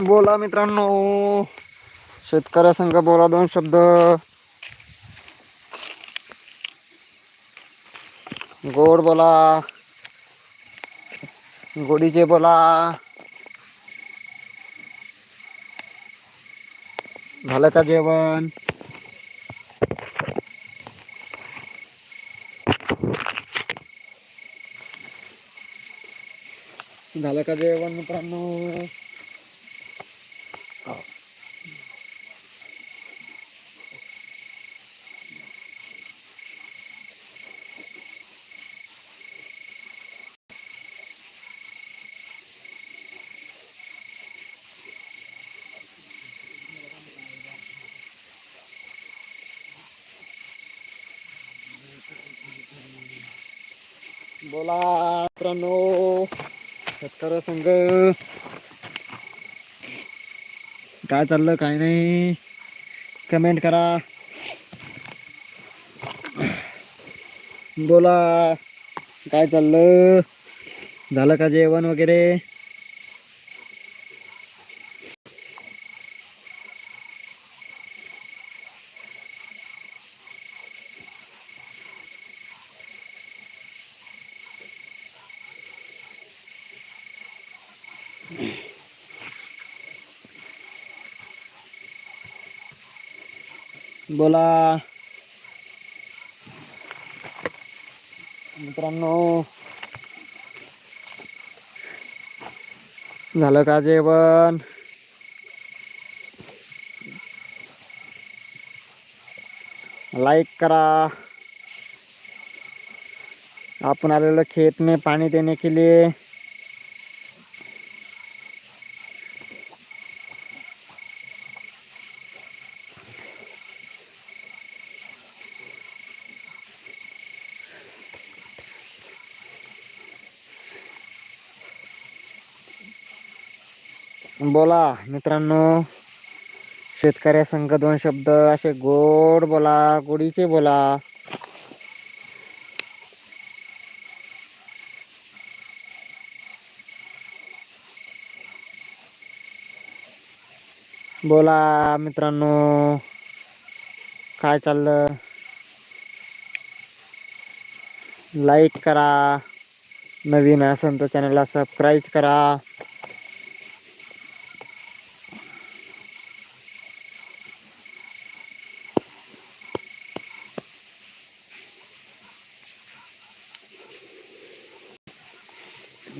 बोला मित्रांनो. शेतकऱ्या संघ बोला दोन शब्द. गोड बोला. गोडीचे बोला. झालं का जेवण? झालं का जेवण मित्रांनो? बोला मित्रांनो शेतकरी संघ. काय चाललं? काय नाही. कमेंट करा. बोला. काय चाललं? झालं का जेवण वगैरे? बोला. मित्रांनो. झालं का जेवण? लाइक करा. आपण आलेलो खेत में पानी देने के लिए. बोला मित्रांनो. शेतकऱ्या संघ दोन शब्द असे गोड बोला गोडीचे बोला. बोला मित्रांनो. काय चाललं? लाईक करा. नवीन असेल तर चॅनलला सबस्क्राईब करा.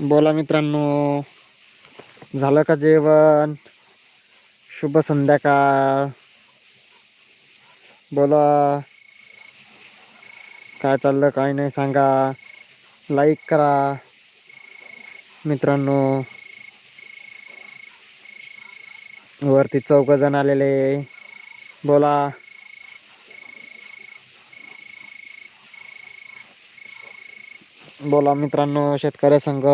बोला मित्रांनो. झालं का जेवण? शुभ संध्याकाळ. बोला. काय चाललं काय नाही सांगा. लाईक करा. मित्रांनो. वरती चौघ जण आलेले. बोला. बोला मित्रांनो शेतकरी संघ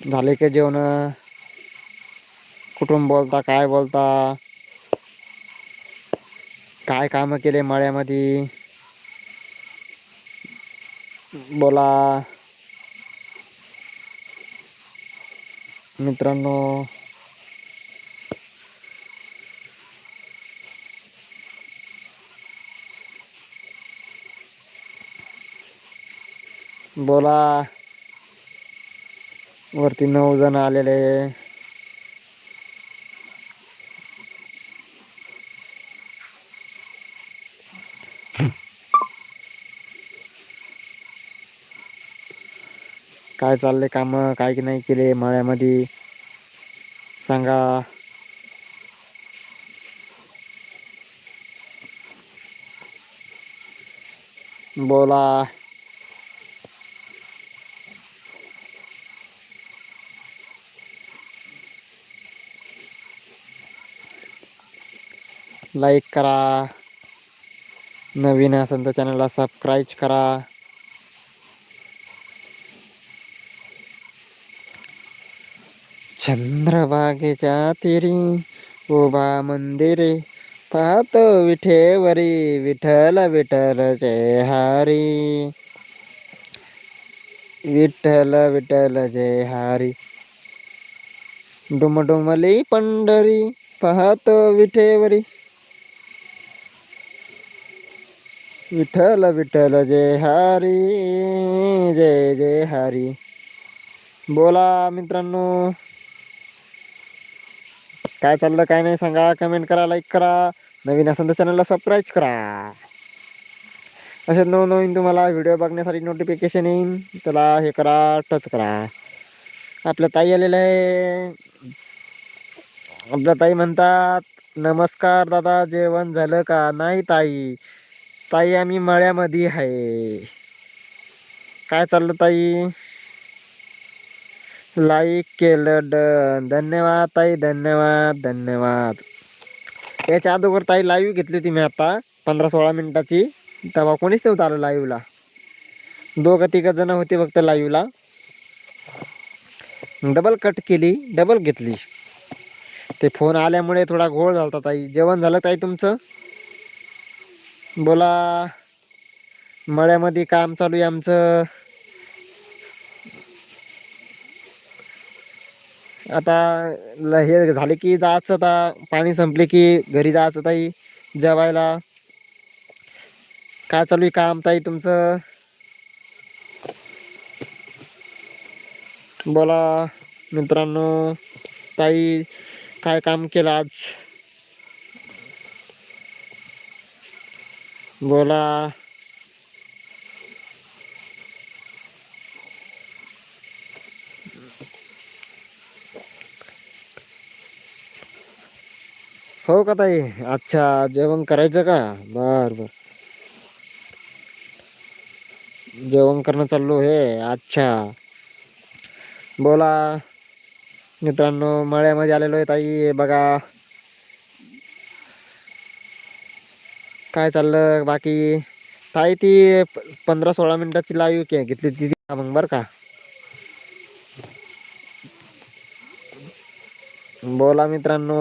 झाले का जेवण? कुठून बोलता काय बोलता? काय काम केले मळ्यामध्ये? बोला. मित्रांनो बोला. वरती नऊ जण आलेले काय चालले काम? काय की नाही केले मळ्यामध्ये? सांगा. बोला. लाईक करा। नवीन असेल तर चॅनलला सबस्क्राईब करा। चंद्रभागेच्या तिरी उभा मंदिरे पाहतो विठेवरी, विठ्ठल विठ्ठल जय हरी। विठ्ठल विठ्ठल जय हरी। डुम डुमली पंढरी पाहतो विठेवरी विठ्ठल विठ्ठल जय हरी जय जय हरी. बोला मित्रांनो. काय चाललं काय नाही सांगा. कमेंट करा लाईक करा. नवीन असेल तर चॅनलला सबस्क्राईब करा. असे नवनवीन तुम्हाला व्हिडिओ बघण्यासाठी नोटिफिकेशन येईन. त्याला हे करा टच करा. आपल्या ताई आलेलं आहे. आपल्या ताई म्हणतात नमस्कार दादा जेवण झालं का? नाही ताई. ताई आम्ही मळ्यामध्ये आहे. काय चाललं ताई? लाईक केलं डन धन्यवाद ताई धन्यवाद धन्यवाद. याच्या अगोदर ताई लाईव्ह घेतली होती मी आता पंधरा सोळा मिनिटाची. तेव्हा कोणीच नव्हतं आलं लाईव्हला दोघं तिघं जण होते फक्त लाईव्हला डबल कट केली डबल घेतली. ते फोन आल्यामुळे थोडा घोळ झाला होता ताई. जेवण झालं ताई तुमचं? बोला. मळ्यामध्ये काम चालू आहे आमचं. आता ल- हे झाले की जायचं आता. पाणी संपले की घरी जायचं ताई जेवायला. काय चालू आहे काम ताई तुमचं? बोला मित्रांनो ताई काय काम केलं आज? बोला. हो का ताई? अच्छा जेवण करायचं का? बर बर. जेवण करणं चाललो हे अच्छा. बोला. मित्रांनो मळ्यामध्ये आलेलो आहे ताई हे बघा. काय चाललं? बाकी ताई ती पंधरा सोळा मिनिटाची लाईव्ह के घेतली ती मग बरं का. बोला मित्रांनो.